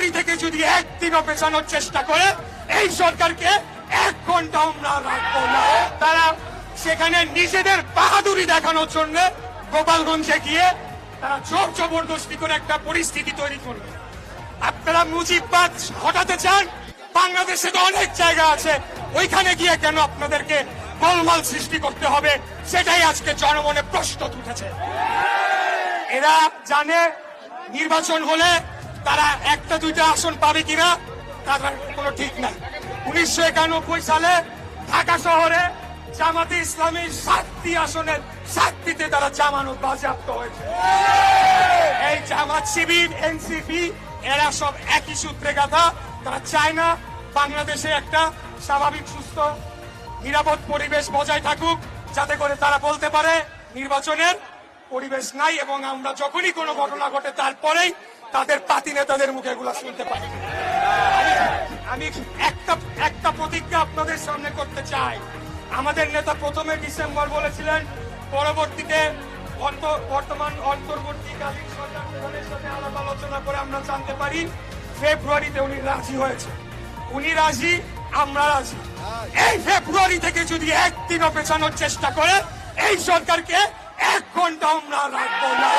একদিনও পেছানোর চেষ্টা করে, এই সরকারকে এক ঘণ্টা আমরা রাখব না। তারা সেখানে নিজেদের বাহাদুরি দেখানোর জন্য গোপালগঞ্জে গিয়ে তারা জোর জবরদস্তি করে একটা পরিস্থিতি তৈরি করবে। আপনারা মুজিববাদ হটাতে চান? বাংলাদেশে তো অনেক জায়গা আছে। ওইখানে গিয়ে কেন আপনাদেরকে গোলমাল সৃষ্টি করতে হবে? সেটাই আজকে জনমনে প্রশ্ন উঠেছে এরা জানে নির্বাচন হলে তারা একটা, দুইটা আসন পাবে কিনা, তার কোনো ঠিক নাই। উনিশশো একানব্বই সালে ঢাকা শহরে জামাতে ইসলামী সাতটি আসনের সাতটিতে তারা জামানত বাজেয়াপ্ত হয়েছে। এই জামাত শিবির, এনসিপি, এরা সব একই সূত্রে গাথা। তারা চায় না বাংলাদেশে একটা স্বাভাবিক, সুস্থ, নিরাপদ পরিবেশ বজায় থাকুক, যাতে করে তারা বলতে পারে, নির্বাচনের পরিবেশ নাই এবং আমরা যখনই কোনো ঘটনা ঘটে, তারপরেই তাদের পাতি নেতাদের মুখে এগুলো শুনতে পাই। আমি- একটা একটা প্রতিজ্ঞা আপনাদের সামনে করতে চাই। আমাদের নেতা প্রথমে ডিসেম্বর বলেছিলেন, পরবর্তীতে বর্তমান অন্তর্বর্তীকালীন সরকার সাথে আলাপ আলোচনা করে আমরা জানতে পারি, ফেব্রুয়ারিতে উনি রাজি হয়েছে উনি রাজি, আমরা রাজি। এই ফেব্রুয়ারি থেকে যদি একদিনও পেছানোর চেষ্টা করে, এই সরকারকে এক ঘণ্টা আমরা রাখব না।